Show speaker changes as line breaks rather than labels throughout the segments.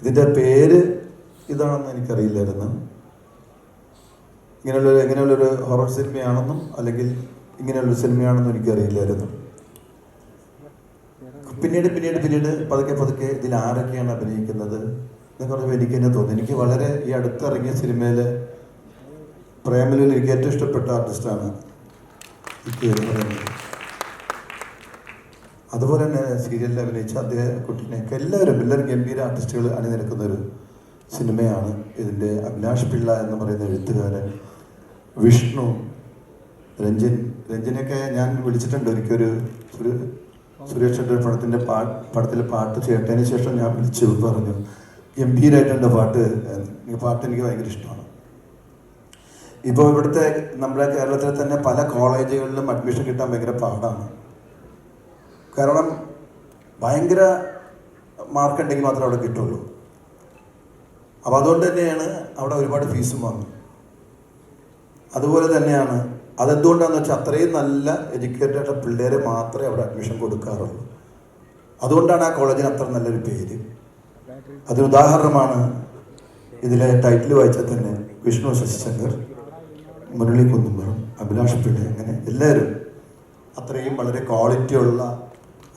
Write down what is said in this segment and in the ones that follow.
ഇതിന്റെ പേര് ഇതാണെന്ന് എനിക്കറിയില്ലായിരുന്നു. ഇങ്ങനെയുള്ള ഇങ്ങനെയുള്ളൊരു ഹൊറർ സിനിമയാണെന്നും അല്ലെങ്കിൽ ഇങ്ങനെയുള്ളൊരു സിനിമയാണെന്നും എനിക്കറിയില്ലായിരുന്നു. പിന്നീട് പിന്നീട് പിന്നീട് പതുക്കെ പതുക്കെ ഇതിൽ ആരൊക്കെയാണ് അഭിനയിക്കുന്നത് എന്നൊക്കെ പറഞ്ഞപ്പോൾ എനിക്ക് തന്നെ തോന്നി. എനിക്ക് വളരെ ഈ അടുത്തിറങ്ങിയ സിനിമയിൽ പ്രേമലിൽ എനിക്ക് ഏറ്റവും ഇഷ്ടപ്പെട്ട ആർട്ടിസ്റ്റാണ് പറയുന്നത്. അതുപോലെ തന്നെ സീരിയലിൽ അഭിനയിച്ച അദ്ദേഹം കുട്ടീനെയൊക്കെ എല്ലാവരും എല്ലാവരും ഗംഭീര ആർട്ടിസ്റ്റുകൾ അണിനിരക്കുന്ന ഒരു സിനിമയാണ്. ഇതിന്റെ അഭിലാഷ് പിള്ള എന്ന് പറയുന്ന എഴുത്തുകാരൻ വിഷ്ണു രഞ്ജൻ. രഞ്ജനെയൊക്കെ ഞാൻ വിളിച്ചിട്ടുണ്ട് ഒരിക്കലൊരു ഒരു സുരേഷിന്റെ പടത്തിന്റെ പാ പടത്തിലെ പാട്ട് കേട്ടതിന് ശേഷം ഞാൻ വിളിച്ചു പറഞ്ഞു ഗംഭീരമായിട്ടുണ്ട് പാട്ട്. പാട്ട് എനിക്ക് ഭയങ്കര ഇഷ്ടമാണ്. ഇപ്പോൾ ഇവിടുത്തെ നമ്മുടെ കേരളത്തിലെ തന്നെ പല കോളേജുകളിലും അഡ്മിഷൻ കിട്ടാൻ ഭയങ്കര പാടാണ്. കാരണം ഭയങ്കര മാർക്ക് ഉണ്ടെങ്കിൽ മാത്രമേ അവിടെ കിട്ടുള്ളൂ. അപ്പോൾ അതുകൊണ്ട് തന്നെയാണ് അവിടെ ഒരുപാട് ഫീസും വാങ്ങുന്നത് അതുപോലെ തന്നെയാണ് അതെന്തുകൊണ്ടാണെന്ന് വെച്ചാൽ അത്രയും നല്ല എഡ്യൂക്കേറ്റഡ് പിള്ളേരെ മാത്രമേ അവിടെ അഡ്മിഷൻ കൊടുക്കാറുള്ളൂ. അതുകൊണ്ടാണ് ആ കോളേജിന് അത്ര നല്ലൊരു പേര്. അതിന് ഉദാഹരണമാണ് ഇതിലെ ടൈറ്റിൽ വായിച്ചാൽ തന്നെ വിഷ്ണു ശശിശങ്കർ മുരളി കുന്നുമ്പറം അഭിലാഷ് പിള്ളേ അങ്ങനെ എല്ലാവരും അത്രയും വളരെ ക്വാളിറ്റി ഉള്ള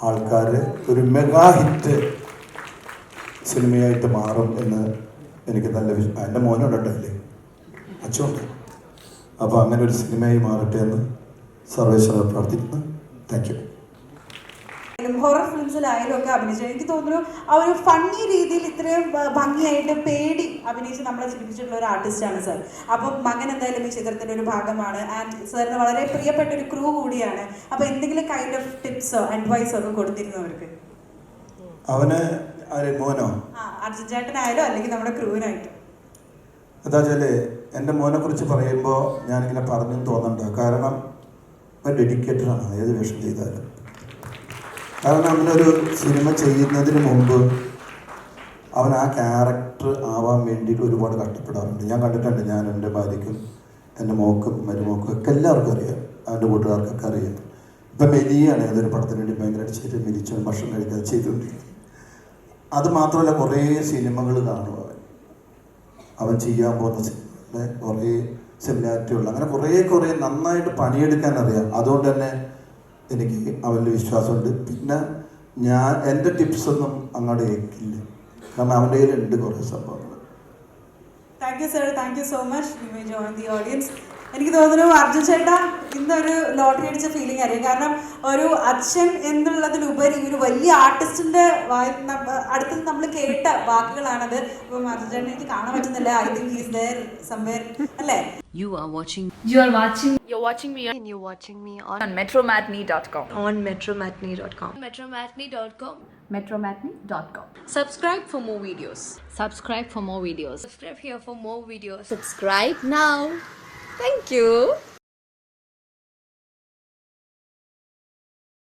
ആൾക്കാർ ഒരു മെഗാ ഹിറ്റ് സിനിമയായിട്ട് മാറും എന്ന് എനിക്ക് നല്ല എന്റെ മോനുണ്ടല്ലേ അച്ഛനുണ്ട്. അപ്പോൾ അങ്ങനെ ഒരു സിനിമയായി മാറട്ടെ എന്ന് സർവേശ്വര പ്രാർത്ഥിക്കുന്നു. Thank U.
ഹൊറർ ഫിലിംസിലായാലും ഒക്കെ അഭിനയിച്ചു. എനിക്ക് തോന്നുന്നു ആ ഒരു ഫണ്ണി രീതിയിൽ ഇത്രയും ഭംഗിയായിട്ട് പേടി അഭിനയിച്ച് നമ്മളെ ചിരിപ്പിച്ചിട്ടുള്ള ഒരു ആർട്ടിസ്റ്റാണ് സർ അപ്പം മകൻ എന്തായാലും ഈ ചിത്രത്തിന്റെ ഒരു ഭാഗമാണ്. ആൻഡ് സാറിന് വളരെ പ്രിയപ്പെട്ട ഒരു ക്രൂ കൂടിയാണ്. അപ്പോൾ എന്തെങ്കിലും കൈൻഡ് ഓഫ് ടിപ്സോ അഡ്വൈസോ ഒക്കെ കൊടുത്തിരുന്നവർക്ക്
അവന് ആര് മോനോ?
അർജുൻ ചേട്ടനായാലും അല്ലെങ്കിൽ നമ്മുടെ ക്രൂവിനായിട്ടും
എന്താ വെച്ചാൽ എന്റെ മോനെ കുറിച്ച് പറയുമ്പോൾ ഞാനിങ്ങനെ പറഞ്ഞു തോന്നണ്ട. കാരണം ഡെഡിക്കേറ്റഡാണ് ഏത് വേഷം ചെയ്താലും. കാരണം അവനൊരു സിനിമ ചെയ്യുന്നതിന് മുമ്പ് അവൻ ആ ക്യാരക്ടർ ആവാൻ വേണ്ടിയിട്ട് ഒരുപാട് കഷ്ടപ്പെടാറുണ്ട്. ഞാൻ കണ്ടിട്ടുണ്ട് ഞാൻ എന്റെ ഭാര്യയ്ക്കും എന്റെ മോക്കും മരുമോക്കും ഒക്കെ എല്ലാവർക്കും അറിയാം. അവന്റെ കൂട്ടുകാർക്കൊക്കെ അറിയാം. ഇപ്പം മെലിയാണ് ഏതൊരു പടത്തിന് വേണ്ടി ഭയങ്കരമായിട്ട് ചെയ്ത് മെലിച്ചു ഭക്ഷണം കഴിക്കാതെ ചെയ്തുകൊണ്ടിരിക്കുന്നത്. അത് മാത്രമല്ല കുറേ സിനിമകൾ കാണും അവൻ. അവൻ ചെയ്യാൻ പോകുന്ന സിനിമ കുറേ സിമിലാരിറ്റി ഉള്ള അങ്ങനെ കുറേ കുറേ നന്നായിട്ട് പണിയെടുക്കാൻ അറിയാം. അതുകൊണ്ട് തന്നെ എനിക്ക് അവനിൽ വിശ്വാസമുണ്ട്. പിന്നെ ഞാൻ എന്റെ ടിപ്സൊന്നും അങ്ങോട്ട് കേൾക്കില്ല കാരണം അവന്റെ കയ്യിലുണ്ട് കുറേ സംഭവങ്ങൾ.
Thank you sir thank you so much you may join the audience എനിക്ക് തോന്നുന്നു അർജുൻ ചേട്ടാ ഇന്നൊരു ലോട്ടറി അടിച്ച ഫീലിംഗ് അറിയാം കാരണം ഒരു അച്ഛൻ എന്നുള്ളതിലുപരി ഒരു വലിയ ആർട്ടിസ്റ്റിന്റെ അടുത്ത് നമ്മൾ കേട്ട വാക്കുകളാണത് അപ്പം അർജുൻ ചേട്ടൻ എനിക്ക് കാണാൻ പറ്റുന്നില്ല I think is there somewhere അല്ലേ
You are watching
You are watching
You're watching me and you're watching me on,
on metromatney.com.
on metromatney.com. Metromatney.com.
Metromatney.com.
Subscribe for more videos.
subscribe for more videos.
Subscribe here for more videos.
subscribe now. Thank you.